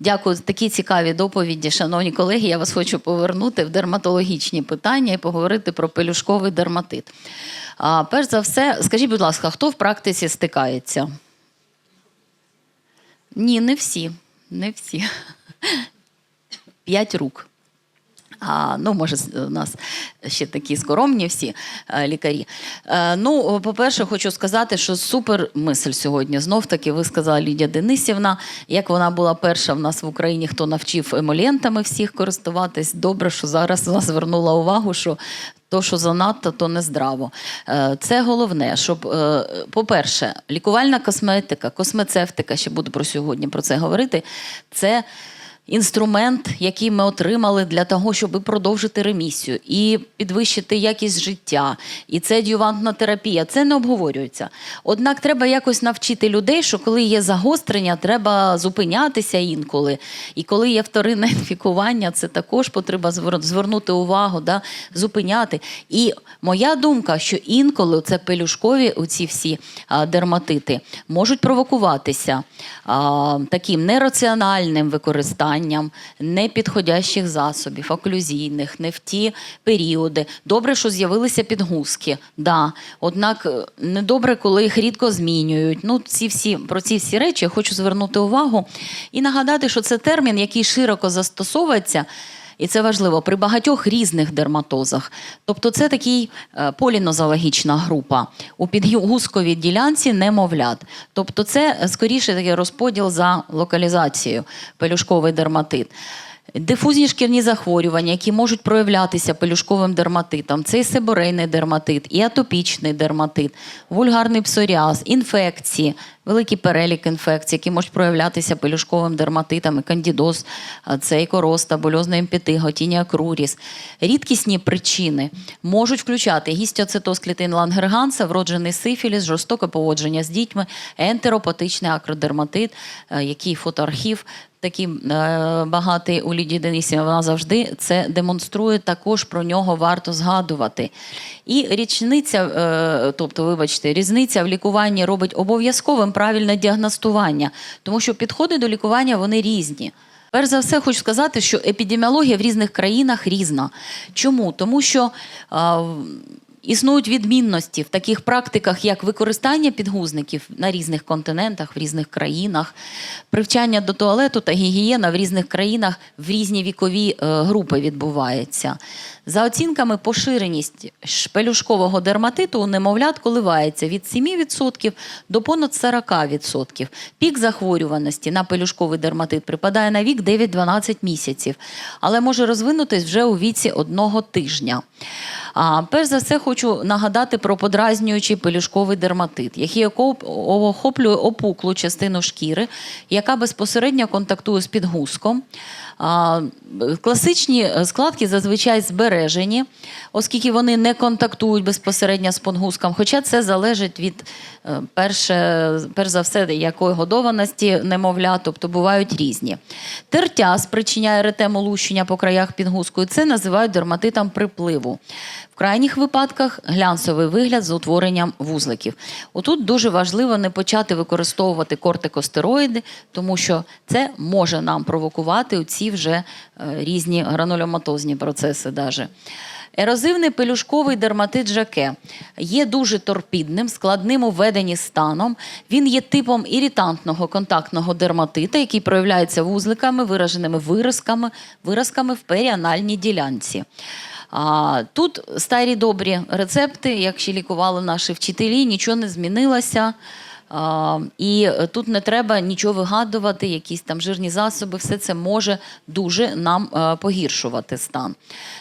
Дякую за такі цікаві доповіді, шановні колеги. Я вас хочу повернути в дерматологічні питання і поговорити про пелюшковий дерматит. А, перш за все, скажіть, будь ласка, хто в практиці стикається? Ні, не всі. Не всі. П'ять рук. А, ну, може, у нас ще такі скоромні всі е, лікарі. Е, ну, по-перше, хочу сказати, що супер мисль сьогодні. Знов таки ви сказала Лідія Денисівна, як вона була перша в нас в Україні, хто навчив емолентами всіх користуватись. Добре, що зараз вона звернула увагу, що то, що занадто, то не здраво. Е, Це головне, щоб, по-перше, лікувальна косметика, космецевтика, ще буду про сьогодні про це говорити, це інструмент, який ми отримали для того, щоб продовжити ремісію і підвищити якість життя. І це адювантна терапія. Це не обговорюється. Однак треба якось навчити людей, що коли є загострення, треба зупинятися інколи. І коли є вторинне інфікування, це також звер- звернути увагу, да, зупиняти. І моя думка, що інколи це пелюшкові оці всі дерматити можуть провокуватися а, таким нераціональним використанням непідходящих засобів, оклюзійних, не в ті періоди. Добре, що з'явилися підгузки, да. однак е, недобре, коли їх рідко змінюють. Ну, ці всі, про ці всі речі я хочу звернути увагу і нагадати, що це термін, який широко застосовується. І це важливо при багатьох різних дерматозах. Тобто, це такий е, полінозологічна група у підгузковій ділянці немовлят. Тобто, це е, скоріше такий розподіл за локалізацією пелюшковий дерматит. Дифузні шкірні захворювання, які можуть проявлятися пелюшковим дерматитом, це і себорейний дерматит, і атопічний дерматит, вульгарний псоріаз, інфекції, великий перелік інфекцій, які можуть проявлятися пелюшковим дерматитом, і кандідоз, це і короста, больозна емпіти, готіння круріс. Рідкісні причини можуть включати гістіоцитоз клітин лангерганса, вроджений сифіліс, жорстоке поводження з дітьми, ентеропатичний акродерматит, який фотоархів такий е, багатий у Лідії Денисівні, вона завжди це демонструє. Також про нього варто згадувати. І річниця, е, тобто, вибачте, різниця в лікуванні робить обов'язковим правильне діагностування, тому що підходи до лікування вони різні. Перш за все, хочу сказати, що епідеміологія в різних країнах різна. Чому? Тому що існують відмінності в таких практиках, як використання підгузників на різних континентах, в різних країнах, привчання до туалету та гігієна в різних країнах в різні вікові е, групи відбувається. За оцінками, поширеність шпелюшкового дерматиту у немовлят коливається від 7% до понад 40%. Пік захворюваності на пелюшковий дерматит припадає на вік 9-12 місяців, але може розвинутись вже у віці одного тижня. А, перш за все, хочу нагадати про подразнюючий пелюшковий дерматит, який охоплює опуклу частину шкіри, яка безпосередньо контактує з підгузком. Класичні е, складки зазвичай збережені, оскільки вони не контактують безпосередньо з подгузком, хоча це залежить від е, перше, перш за все, якої годованості немовля, тобто бувають різні. Тертя спричиняє еретему лущення по краях підгузкою. Це називають дерматитом припливу. В крайніх випадках глянцевий вигляд з утворенням вузликів. Отут дуже важливо не почати використовувати кортикостероїди, тому що це може нам провокувати вже е, різні грануломатозні процеси. Даже. Ерозивний пелюшковий дерматит Жаке є дуже торпідним, складним у веденні станом. Він є типом іритантного контактного дерматита, який проявляється вузликами, вираженими виразками, виразками в періанальній ділянці. А, тут старі добрі рецепти, як ще лікували наші вчителі, нічого не змінилося. І е, тут не треба нічого вигадувати, якісь там жирні засоби, все це може дуже нам е, погіршувати стан.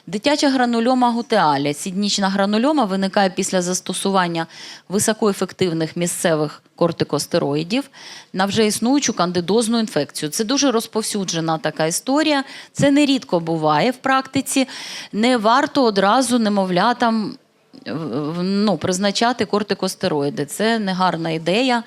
Дитяча гранульома гутеаля. Сіднічна гранульома виникає після застосування високоефективних місцевих кортикостероїдів на вже існуючу кандидозну інфекцію. Це дуже розповсюджена така історія. Це нерідко буває в практиці. Не варто одразу немовлятам ну, призначати кортикостероїди. Це негарна ідея.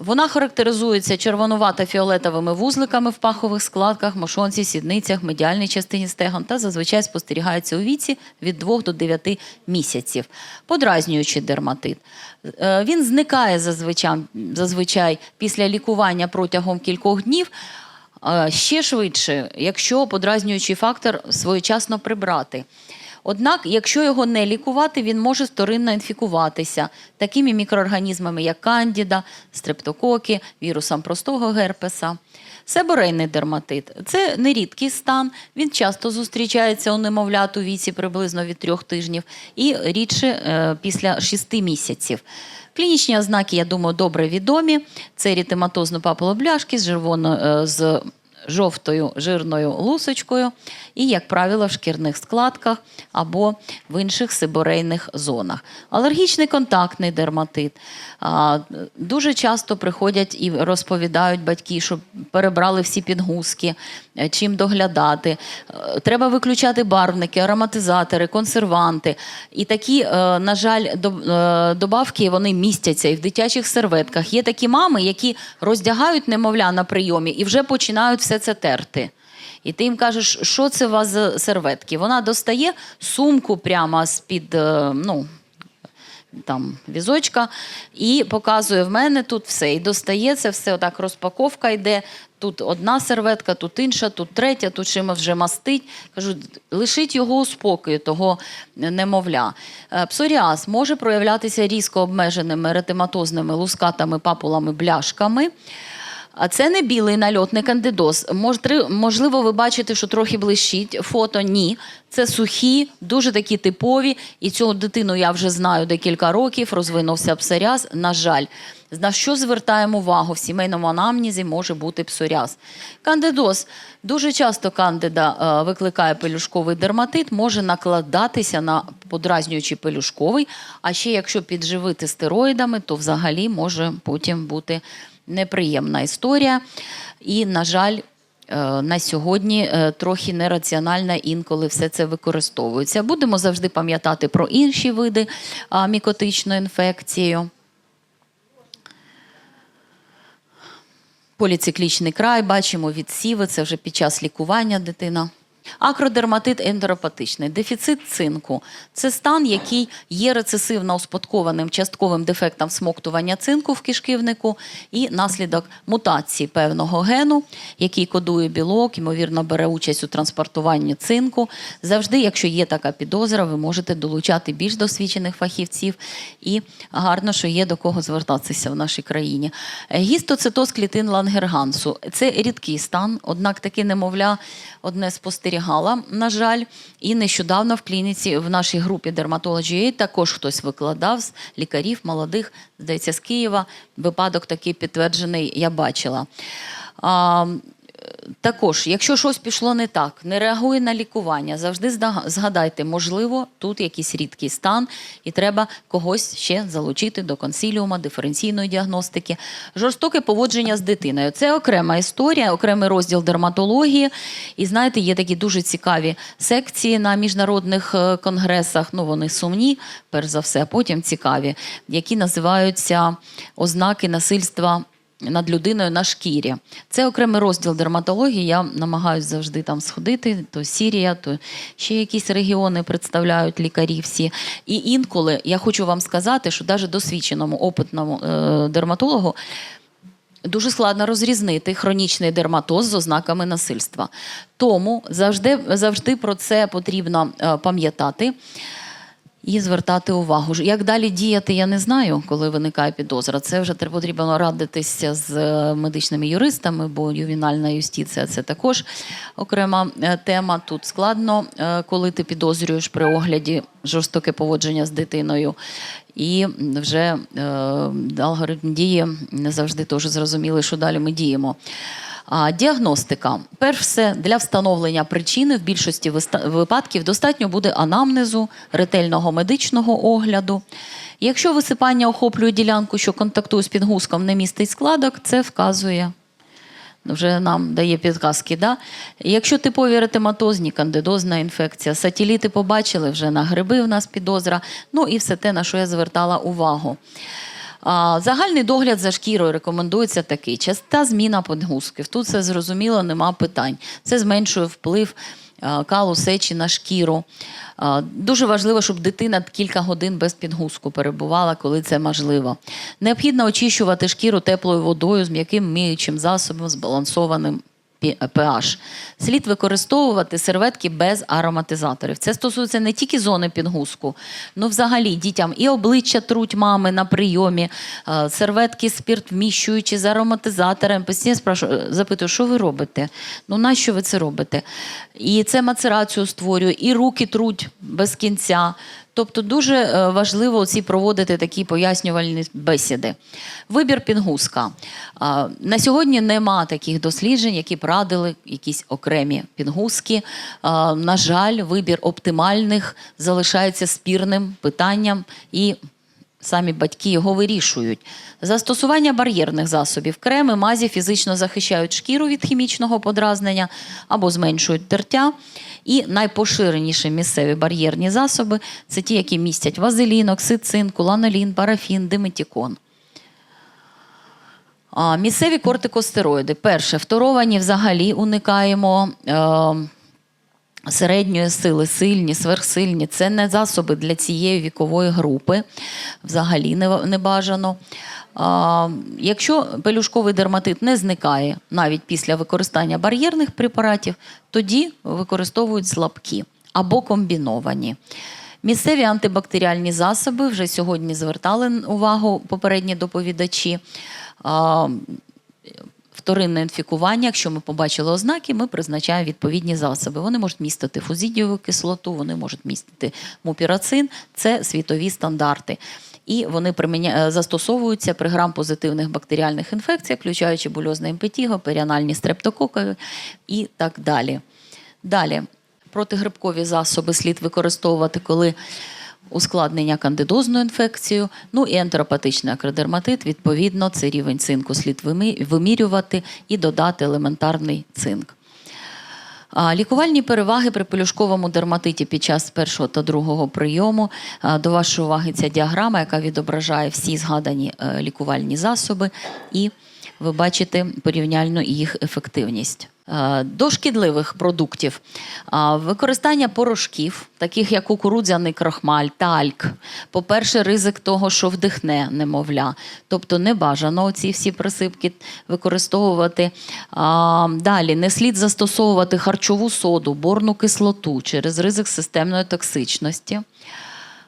Вона характеризується червонувато-фіолетовими вузликами в пахових складках, мошонці, сідницях, медіальній частині стегон та зазвичай спостерігається у віці від 2 до 9 місяців. Подразнюючий дерматит. Е, Він зникає зазвичай, зазвичай після лікування протягом кількох днів. Ще швидше, якщо подразнюючий фактор своєчасно прибрати. Однак, якщо його не лікувати, він може вторинно інфікуватися такими мікроорганізмами, як кандіда, стрептококи, вірусом простого герпеса. Себорейний дерматит це нерідкий стан. Він часто зустрічається у немовлят у віці приблизно від трьох тижнів і рідше е, після шести місяців. Клінічні ознаки, я думаю, добре відомі. Це ерітематозно папулобляшки з червоно, е, з жовтою жирною лусочкою і, як правило, в шкірних складках або в інших сиборейних зонах. Алергічний контактний дерматит. Дуже часто приходять і розповідають батьки, що перебрали всі підгузки, е, чим доглядати. Е, Треба виключати барвники, ароматизатори, консерванти. І такі, е, на жаль, доб- добавки вони містяться і в дитячих серветках. Є такі мами, які роздягають немовля на прийомі і вже починають все це терти. І ти їм кажеш, що це у вас за серветки? Вона достає сумку прямо з-під, е, ну, візочка і показує в мене тут все. І достає це все, отак розпаковка йде. Тут одна серветка, тут інша, тут третя, тут чимось вже мастить. Кажу, лишіть його у спокою, того немовля. Е, Псоріаз може проявлятися різко обмеженими еретематозними лускатами, папулами, бляшками. А це не білий нальот, не кандидоз. Можливо, ви бачите, що трохи блищить. Фото ні. Це сухі, дуже такі типові. І цю дитину я вже знаю декілька років. Розвинувся псоріаз. На жаль, на що звертаємо увагу? В сімейному анамнізі може бути псоріаз. Кандидоз. Дуже часто кандида е, викликає пелюшковий дерматит, може накладатися на подразнюючий пелюшковий. А ще якщо підживити стероїдами, то взагалі може потім бути неприємна історія. І, на жаль, е, на сьогодні е, трохи нераціонально інколи все це використовується. Будемо завжди пам'ятати про інші види мікотичної інфекції. Поліциклічний край, бачимо відсіви, це вже під час лікування дитина. Акродерматит ендоропатичний, дефіцит цинку це стан, який є рецесивно успадкованим частковим дефектом всмоктування цинку в кишківнику і наслідок мутації певного гену, який кодує білок, ймовірно, бере участь у транспортуванні цинку. Завжди, якщо є така підозра, ви можете долучати більш досвідчених фахівців. І гарно, що є до кого звертатися в нашій країні. Гістоцитоз клітин лангергансу це рідкий стан, однак таке немовля одне спостерігала, на жаль, і нещодавно в клініці в нашій групі Dermatology також хтось викладав з лікарів молодих, здається, з Києва. Випадок такий підтверджений, я бачила. Також, якщо щось пішло не так, не реагує на лікування, завжди згадайте, можливо, тут якийсь рідкий стан, і треба когось ще залучити до консиліума, диференційної діагностики. Жорстоке поводження з дитиною. Це окрема історія, окремий розділ дерматології. І знаєте, є такі дуже цікаві секції на міжнародних е, конгресах. Ну, вони сумні, перш за все, а потім цікаві, які називаються ознаки насильства над людиною на шкірі. Це окремий розділ дерматології. Я намагаюся завжди там сходити. То Сірія, то ще якісь регіони представляють лікарі всі. І інколи я хочу вам сказати, що навіть досвідченому опитному е, дерматологу. Дуже складно розрізнити хронічний дерматоз з ознаками насильства. Тому завжди, завжди про це потрібно е, пам'ятати і звертати увагу. Як далі діяти, я не знаю, коли виникає підозра. Це вже потрібно радитися з е, медичними юристами, бо ювенальна юстиція це також окрема е, тема. Тут складно, е, коли ти підозрюєш при огляді жорстоке поводження з дитиною. І вже алгоритм дії не завжди теж зрозуміли, що далі ми діємо. Діагностика. Перш все, для встановлення причини в більшості випадків достатньо буде анамнезу, ретельного медичного огляду. Якщо висипання охоплює ділянку, що контактує з підгузком, не містить складок, це вказує вже нам дає підказки. Да? Якщо типові еретематозні, кандидозна інфекція, сателіти побачили вже на гриби в нас підозра, ну і все те, на що я звертала увагу. Загальний догляд за шкірою рекомендується такий: часта зміна підгузків. Тут це зрозуміло, нема питань. Це зменшує вплив калу сечі на шкіру. Дуже важливо, щоб дитина кілька годин без підгузку перебувала, коли це можливо. Необхідно очищувати шкіру теплою водою з м'яким миючим засобом, збалансованим pH, слід використовувати серветки без ароматизаторів. Це стосується не тільки зони підгузку, ну взагалі дітям і обличчя труть мами на прийомі, е, серветки спірт вміщуючи з ароматизатором. Постійно спрашую, запитую, що ви робите? Ну нащо ви це робите? І це мацерацію створює, і руки труть без кінця. Тобто дуже е, важливо ці проводити такі пояснювальні бесіди. Вибір пінгузка. На сьогодні нема таких досліджень, які б радили якісь окремі пінгузки. На жаль, вибір оптимальних залишається спірним питанням і самі батьки його вирішують. Застосування бар'єрних засобів. Креми, мазі фізично захищають шкіру від хімічного подразнення або зменшують тертя. І найпоширеніші місцеві бар'єрні засоби це ті, які містять вазелін, оксицин, куланолін, парафін, диметікон. Місцеві кортикостероїди. Перше, фторовані взагалі уникаємо. Е, середньої сили, сильні, сверхсильні. Це не засоби для цієї вікової групи, взагалі не, бажано. А, якщо пелюшковий дерматит не зникає навіть після використання бар'єрних препаратів, тоді використовують слабкі або комбіновані. Місцеві антибактеріальні засоби вже сьогодні звертали увагу попередні доповідачі. А, вторинне інфікування, якщо ми побачили ознаки, ми призначаємо відповідні засоби. Вони можуть містити фузидієву кислоту, вони можуть містити мупірацин, це світові стандарти. І вони приміня... е, застосовуються при грам-позитивних бактеріальних інфекціях, включаючи бульозне імпетіго, періанальні стрептококи і так далі. Далі, протигрибкові засоби слід використовувати, коли ускладнення кандидозною інфекцією, ну і ентеропатичний акродерматит, відповідно, це рівень цинку слід вимірювати і додати елементарний цинк. Лікувальні переваги при пелюшковому дерматиті під час першого та другого прийому. До вашої уваги ця діаграма, яка відображає всі згадані е, лікувальні засоби, і ви бачите порівняльну їх ефективність. Е, До шкідливих продуктів використання порошків, таких як кукурудзяний крохмаль, тальк. По-перше, ризик того, що вдихне немовля. Тобто не бажано ці всі присипки використовувати. Далі не слід застосовувати харчову соду, борну кислоту через ризик системної токсичності.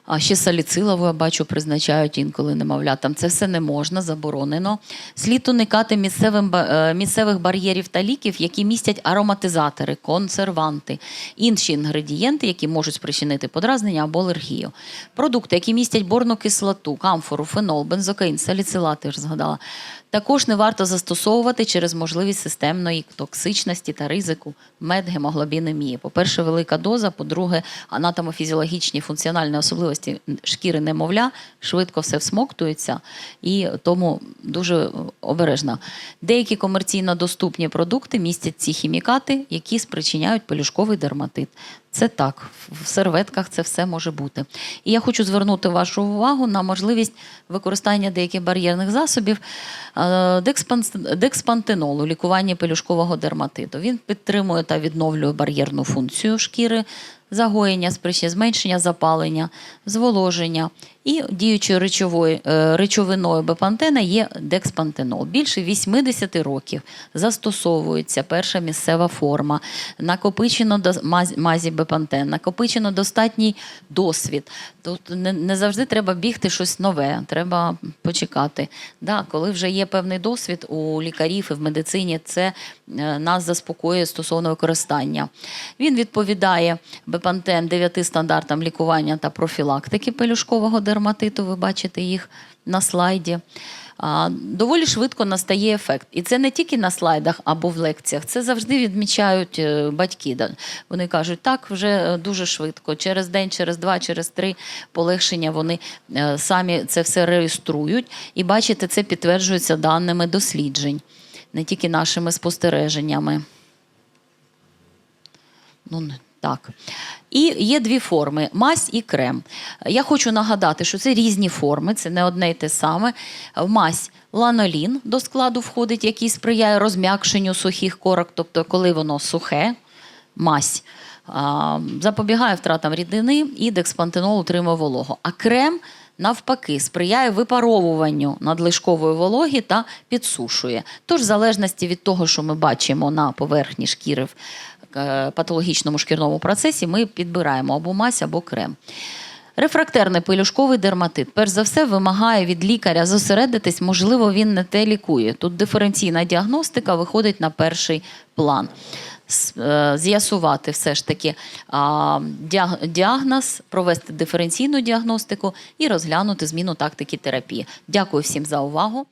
А ще саліцилову, я бачу, призначають інколи немовлятам. Це все не можна, заборонено. Слід уникати місцевим, е, місцевих бар'єрів та ліків, які містять ароматизатори, консерванти, інші інгредієнти, які можуть спричинити подразнення або алергію. Продукти, які містять борну кислоту, камфору, фенол, бензокаїн, саліцилат, я ж згадала. Також не варто застосовувати через можливість системної токсичності та ризику медгемоглобінемії. По-перше, велика доза, по-друге, анатомофізіологічні функціональні особливості шкіри немовля швидко все всмоктується і тому дуже обережно. Деякі комерційно доступні продукти містять ці хімікати, які спричиняють пелюшковий дерматит. Це так, в серветках це все може бути. І я хочу звернути вашу увагу на можливість використання деяких бар'єрних засобів е, декспантенолу, лікування пелюшкового дерматиту. Він підтримує та відновлює бар'єрну функцію шкіри, загоєння, зменшення запалення, зволоження. І діючою речовою, е, речовиною бепантена є декспантенол. Більше 80 років застосовується перша місцева форма, накопичено мазі бепантен, накопичено достатній досвід. Тут не, завжди треба бігти щось нове, треба почекати. Да, коли вже є певний досвід у лікарів і в медицині, це е, нас заспокоює стосовно використання. Він відповідає бепантен 9 стандартам лікування та профілактики пелюшкового дерматиту. Ви бачите їх на слайді. Доволі швидко настає ефект. І це не тільки на слайдах або в лекціях, це завжди відмічають е, батьки. Вони кажуть, так, вже е, дуже швидко. Через день, через два, через три полегшення вони е, самі це все реєструють. І бачите, це підтверджується даними досліджень, не тільки нашими спостереженнями. Ну, так. І є дві форми: мазь і крем. Я хочу нагадати, що це різні форми, це не одне й те саме. Мазь ланолін до складу входить, який сприяє розм'якшенню сухих корок, тобто, коли воно сухе, мазь. Запобігає втратам рідини і декспантенол утримує вологу. А крем навпаки сприяє випаровуванню надлишкової вологи та підсушує. Тож, в залежності від того, що ми бачимо на поверхні шкіри патологічному шкірному процесі, ми підбираємо або мазь, або крем. Рефрактерний пелюшковий дерматит, перш за все, вимагає від лікаря зосередитись, можливо, він не те лікує. Тут диференційна діагностика виходить на перший план. Е, З'ясувати все ж таки діагноз, провести диференційну діагностику і розглянути зміну тактики терапії. Дякую всім за увагу.